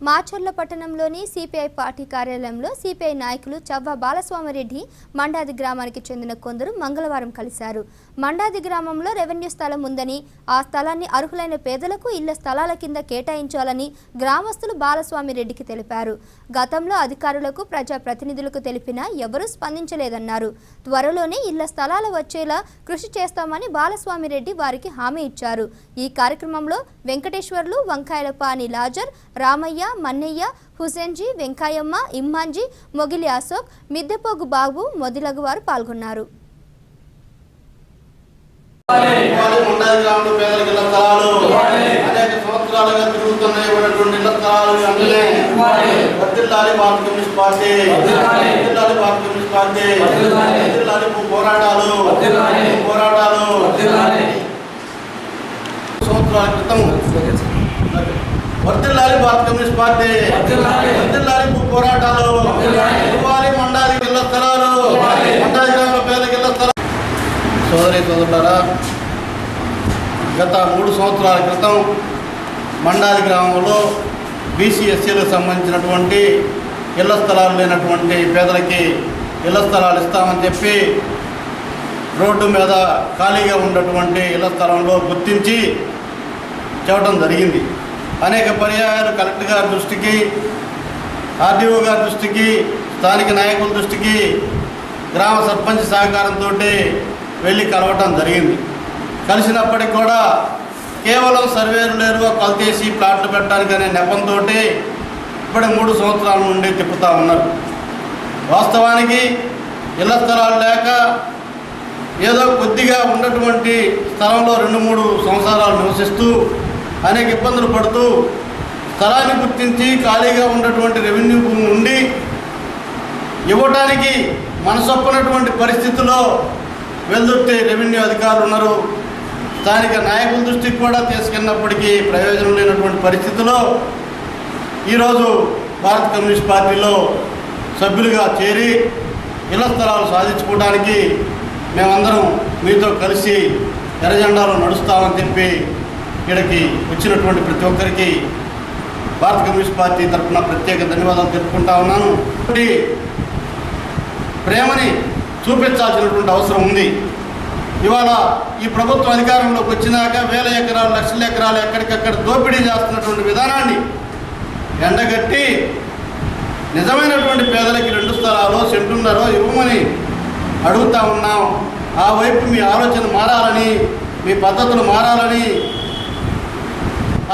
మాచర్ల పట్టణంలోని CPI party కార్యాలయంలో CPI నాయకులు చవ్వ బాలస్వామిరెడ్డి మండాది గ్రామానికి చెందిన కొందరు మంగళవారం కలిశారు. మండాది గ్రామంలో రెవెన్యూ స్థలం ఉందని ఆ స్థలాన్ని అర్హులైన పేదలకు ఇళ్ళ స్థలాల కింద కేటాయించాలని గ్రామస్తులు బాలస్వామిరెడ్డికి తెలిపారు. గతంలో అధికారులకు ప్రజాప్రతినిధులకు తెలిపినా ఎవరూ స్పందించలేదన్నారు. త్వరలోనే ఇళ్ళ స్థలాలు వచ్చేలా కృషి చేస్తామని బాలస్వామిరెడ్డి వారికి హామీ ఇచ్చారు. ఈ కార్యక్రమంలో వెంకటేశ్వర్లు వంకాయలపాని లాజర్ రామయ్య మన్నయ్య హుసేన్జీ వెంకాయమ్మ ఇమ్మాన్జీ మొగిలి అశోక్ మిద్దెపోగు బాబు మొదలగు వారు పాల్గొన్నారు. పోరాటాలు పోరాటాలు సంవత్సరాల క్రితం వర్ధిల్లాలి భారత కమ్యూనిస్ట్ పార్టీ. వర్ధిల్లాలి. భూ పోరాటాలు. ఇవ్వాలి మండాలి ఇళ్ళ స్థలాలు. మండాలి గ్రామంలో పేదలకు ఇళ్ళ స్థలాలు. సోదరి సోదరులారా గత మూడు సంవత్సరాల క్రితం మండాలి గ్రామంలో బీసీ ఎస్సీలకు సంబంధించినటువంటి ఇళ్ళ స్థలాలు లేనటువంటి పేదలకి ఇళ్ళ స్థలాలు ఇస్తామని చెప్పి రోడ్డు మీద ఖాళీగా ఉన్నటువంటి ఇళ్ళ స్థలంలో గుర్తించి చెప్పడం జరిగింది. అనేక పర్యాయాలు కలెక్టర్ గారి దృష్టికి ఆర్డీఓ గారి దృష్టికి స్థానిక నాయకుల దృష్టికి గ్రామ సర్పంచ్ సహకారంతో వెళ్ళి కలవటం జరిగింది. కలిసినప్పటికి కూడా కేవలం సర్వేలు లేరు కొలతేసి ప్లాట్లు పెట్టడానికి అనే నెపంతో ఇప్పటి మూడు సంవత్సరాల నుండి తిప్పుతూ ఉన్నారు. వాస్తవానికి ఇళ్ళ స్థలాలు లేక ఏదో కొద్దిగా ఉన్నటువంటి స్థలంలో రెండు మూడు సంవత్సరాలు నివసిస్తూ అనేక ఇబ్బందులు పడుతూ స్థలాన్ని గుర్తించి ఖాళీగా ఉన్నటువంటి రెవెన్యూ భూమి ఉండి ఇవ్వటానికి మనసొప్పనటువంటి పరిస్థితుల్లో వెల్దుర్తి రెవెన్యూ అధికారులు ఉన్నారు. స్థానిక నాయకుల దృష్టికి కూడా తీసుకెళ్ళినప్పటికీ ప్రయోజనం లేనటువంటి పరిస్థితిలో ఈరోజు భారత కమ్యూనిస్ట్ పార్టీలో సభ్యులుగా చేరి ఇళ్ళ స్థలాలు సాధించుకోవడానికి మేమందరం మీతో కలిసి ఎర్రజెండాలో నడుస్తామని చెప్పి ఇక్కడికి వచ్చినటువంటి ప్రతి ఒక్కరికి భారత కమ్యూనిస్ట్ పార్టీ తరఫున ప్రత్యేక ధన్యవాదాలు తెలుపుకుంటా ఉన్నాను. ప్రేమని చూపించాల్సినటువంటి అవసరం ఉంది. ఇవాళ ఈ ప్రభుత్వం అధికారంలోకి వచ్చినాక వేల ఎకరాలు లక్షల ఎకరాలు ఎక్కడికక్కడ దోపిడీ చేస్తున్నటువంటి విధానాన్ని ఎండగట్టి నిజమైనటువంటి పేదలకి రెండు స్థలాలు సెంటున్నరో ఇవ్వమని అడుగుతా ఉన్నాం. ఆ వైపు మీ ఆలోచన మారాలని మీ పద్ధతులు మారాలని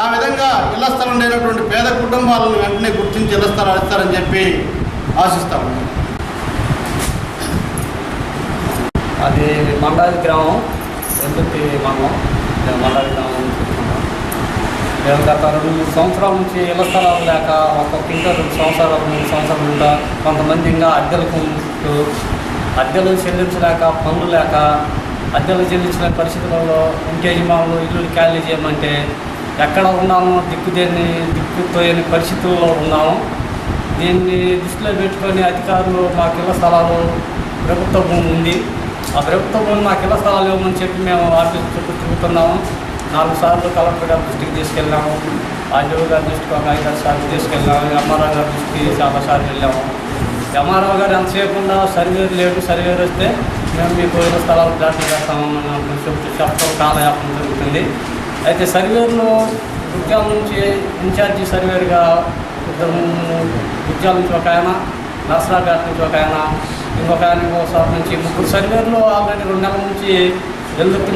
ఆ విధంగా ఇళ్ళ స్థలం లేనటువంటి పేద కుటుంబాలను వెంటనే గుర్తించి ఇళ్ళ స్థలాలు ఇస్తారని చెప్పి ఆశిస్తాం అది మండాది గ్రామం ఎందుకు మండలం నేను మండాది గ్రామం మేము గత రెండు సంవత్సరాల నుంచి ఇళ్ళ స్థలాలు లేక ఒక్కొక్క ఇంకా రెండు సంవత్సరాలు మూడు సంవత్సరాలు ఉంటా కొంతమంది ఇంకా అద్దెలకు అద్దెలు చెల్లించలేక పనులు లేక అద్దెలు చెల్లించిన పరిస్థితులలో ఇంకేజీ మాములు ఇల్లు ఖాళీ చేయమంటే ఎక్కడ ఉన్నామో దిక్కుదేని దిక్కుతోయని పరిస్థితుల్లో ఉన్నాము. దీన్ని దృష్టిలో పెట్టుకొని అధికారులు మాకు ఇళ్ళ స్థలాలు ప్రభుత్వ భూమి ఉంది. ఆ ప్రభుత్వ భూమి మాకు ఇళ్ళ స్థలాలు ఇవ్వమని చెప్పి మేము ఆఫీస్ చుట్టూ తిరుగుతున్నాము. నాలుగు సార్లు కలెక్టర్ గారి దృష్టికి తీసుకెళ్ళాము. ఆర్డీఓ గారి దృష్టికి ఒక ఐదారు సార్లు తీసుకెళ్ళాము. ఎంఆర్ఓ గారి దృష్టికి చాలా సార్లు వెళ్ళాము. ఎంఆర్ఓ గారు ఎంతసేపు ఉన్నా సర్వేరు లేడు సర్వేరు వస్తే మేము మీకు ఇళ్ళ స్థలాలు ప్లాట్లు చేస్తామని చెప్తూ చెప్పడం కాలయాపం జరుగుతుంది. అయితే సర్వేర్లో గుత్యాల నుంచి ఇన్ఛార్జి సర్వేరుగా ఇద్దరు గుత్యాల నుంచి ఒక ఆయన నర్సరాఘాట్ నుంచి ఒక ఆయన ఇంకొక ఆయన ఇంకో నుంచి ముగ్గురు సర్వేర్లు ఆల్రెడీ రెండు నెలల నుంచి వెల్లుత్తి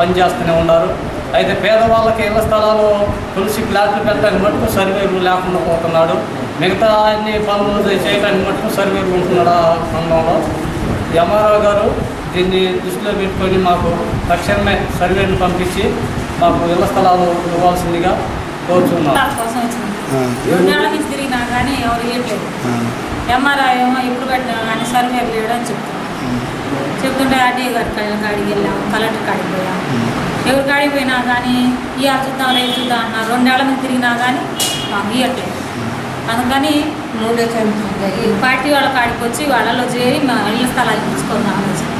పనిచేస్తూనే ఉన్నారు. అయితే పేదవాళ్ళకి ఇళ్ళ స్థలాలు తులసి ప్లాట్లు పెట్టడానికి మటుకు సర్వేలు లేకుండా పోతున్నాడు. మిగతా అన్ని పనులు చేయడానికి మటుకు సర్వేలు ఉంటున్నాడు ఆ సంఘంలో? ఎంఆర్ఓ గారు దీన్ని దృష్టిలో పెట్టుకొని మాకు తక్షణమే సర్వేను పంపించి మాకు ఇళ్ళ స్థలాలు ఇవ్వాల్సిందిగా కోరుచున్నాం. డాక్టర్ కోసం వచ్చింది. రెండు నెలల నుంచి తిరిగినా కానీ ఎవరు ఇవ్వట్లేదు ఎంఆర్ఐ ఏమో ఎప్పుడు పెట్టినా కానీ సర్వే లేడు అని చెప్తున్నారు. చెప్తుంటే ఆర్టీఏ గారి కాడికి వెళ్ళాము కలెక్టర్ కాడికి పోయాము ఎవరి కాడికి పోయినా కానీ ఇవాళ చూద్దాం రేపు చూద్దాం అన్నారు. రెండు నెలల నుంచి తిరిగినా కానీ మాకు ఇవ్వట్లేదు అందుకని పార్టీ వాళ్ళ కాడికి వచ్చి వాళ్ళలో చేరి మా ఇళ్ళ స్థలాలు తీసుకొని ఆలోచన